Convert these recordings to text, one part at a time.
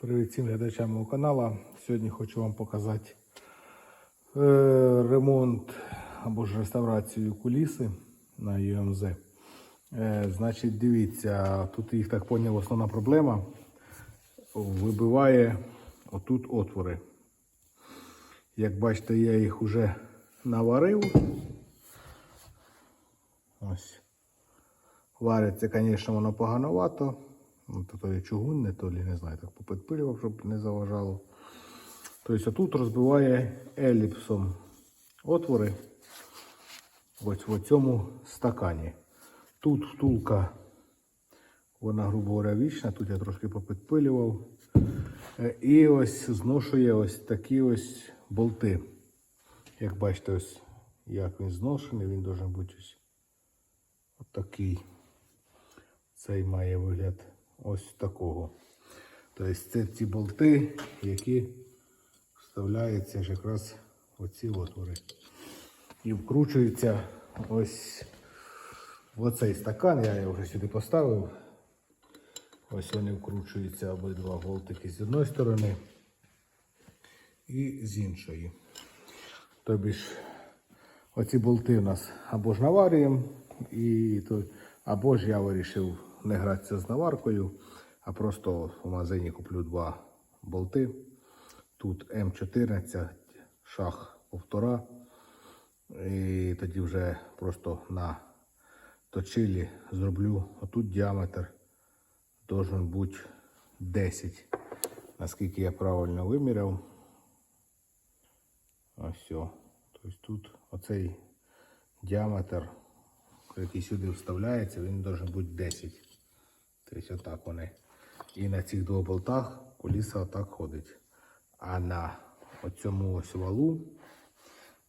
Привіт всім глядачам мого каналу. Сьогодні хочу вам показати е, ремонт або ж реставрацію куліси на ЮМЗ. Е, значить, дивіться, тут їх так поняв, основна проблема. Вибиває отут отвори. Як бачите, я їх вже наварив. Ось. Вариться, звісно, воно поганувато. Ну, То, то є чугунне, то лі, не знаю, так попідпилював, щоб не заважало. Тобто тут розбиває еліпсом отвори ось в цьому стакані. Тут втулка, вона, грубо говоря, вічна, тут я трошки попідпилював. Е, І ось зношує ось такі ось болти. Як бачите, ось як він зношений, він має бути ось отакий. Цей має вигляд ось такого. Тобто це ці болти, які вставляються ж якраз оці отвори. І вкручуються ось в оцей стакан. Я його вже сюди поставив. Ось вони вкручуються обидва болтики з одної сторони і з іншої. Тобі ж оці болти у нас або ж наварюємо, і або ж я вирішив не гратися з наваркою, а просто в магазині куплю два болти. Тут М14, шах повтора. І тоді вже просто на точилі зроблю отут діаметр должен бути 10. Наскільки я правильно виміряв. Ось. Тобто тут оцей діаметр, який сюди вставляється, він має бути 10. Тобто отак вони. І на цих двох болтах куліса отак ходить. А на оцьому ось валу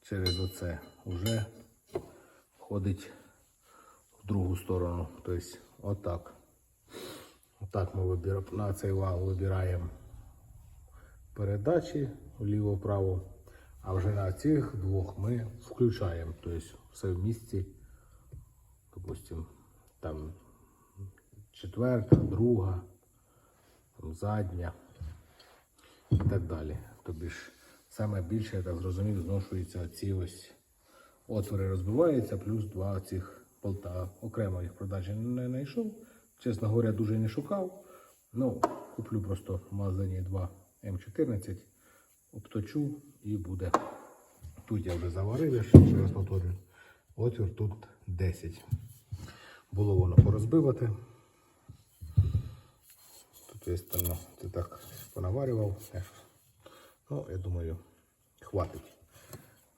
через оце вже ходить в другу сторону. Тобто отак. Отак ми вибираємо, на цей вал вибираємо передачі вліво-право. А вже на цих двох ми включаємо. Тобто все в місці. Допустим, там четверта, друга, там задня і так далі. Тобі ж саме більше, я так зрозумів, зношуються ці ось отвори розбиваються, плюс два цих болта. Окремо їх продажі не знайшов. Чесно говоря, дуже не шукав. Ну, куплю просто в магазині 2 М14, обточу і буде. Тут я вже заварив, я ще раз повторюю. Отвір тут 10. Було воно порозбивати. Тут я стально це так понаварював. Ну, я думаю, хватить.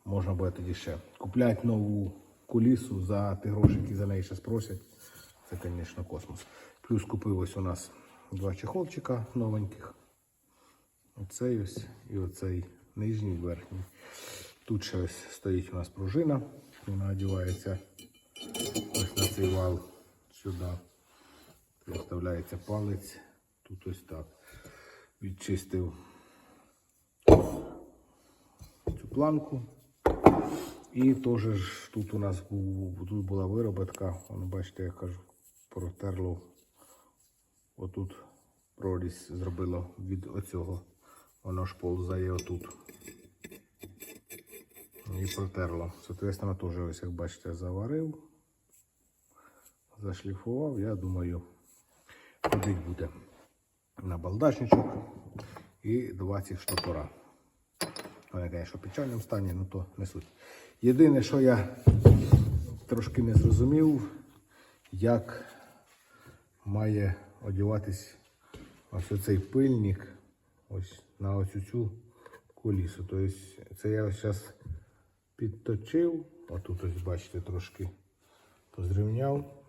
Можна буде тоді ще купляти нову кулісу за ті гроші, які за неї ще спросять. Це, звісно, космос. Плюс купив ось у нас два чехолчика новеньких. Оцей ось і оцей нижній верхній. Тут ще ось стоїть у нас пружина. Вона одягається ось на цей вал сюди. Вставляється палець. Тут ось так. Відчистив цю планку. І теж тут у нас тут була вироботка. Воно, бачите, я кажу, протерло. Отут прорізь зробило від оцього. Воно ж ползає отут. І протерло. Соответственно, теж ось, як бачите, заварив, зашліфував. Я думаю, ходить буде на балдачничок і 20 штопора. Вони, звісно, в печальному стані, ну то не суть. Єдине, що я трошки не зрозумів, як має одягатись ось оцей пильник ось на ось цю кулісу. Тобто це я ось зараз підточив, отут ось бачите, трошки позрівняв.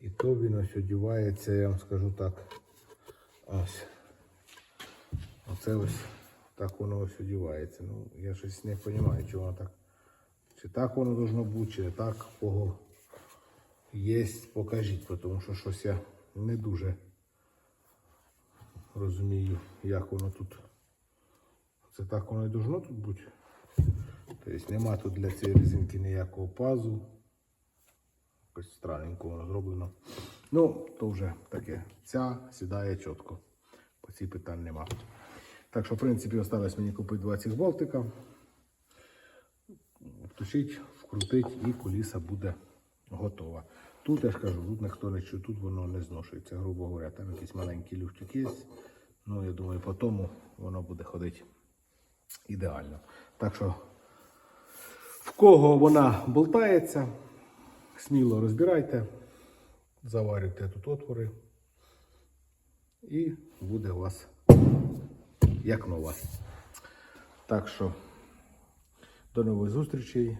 І то він ось одягається, я вам скажу так. Ось. Оце ось так воно ось одягається. Ну, я щось не розумію, чого воно так. Чи так воно должно бути, чи не так, кого є, покажіть, тому що щось я не дуже розумію, як воно тут. Це так воно і должно тут бути. Тобто нема тут для цієї резинки ніякого пазу. Якось странненько зроблено. Ну, то вже таке. Ця сідає чітко. По цій питань нема. Так що, в принципі, осталось мені купити 20 болтика. Вточить, вкрутить і куліса буде готова. Тут я ж кажу, тут ніхто не чує, тут воно не зношується, грубо говоря. Там якийсь маленький люфтик є. Ну, я думаю, по тому воно буде ходити ідеально. Так що, в кого вона болтається, сміло розбирайте, заварюйте тут отвори, і буде у вас як нова. Так що, до нових зустрічей.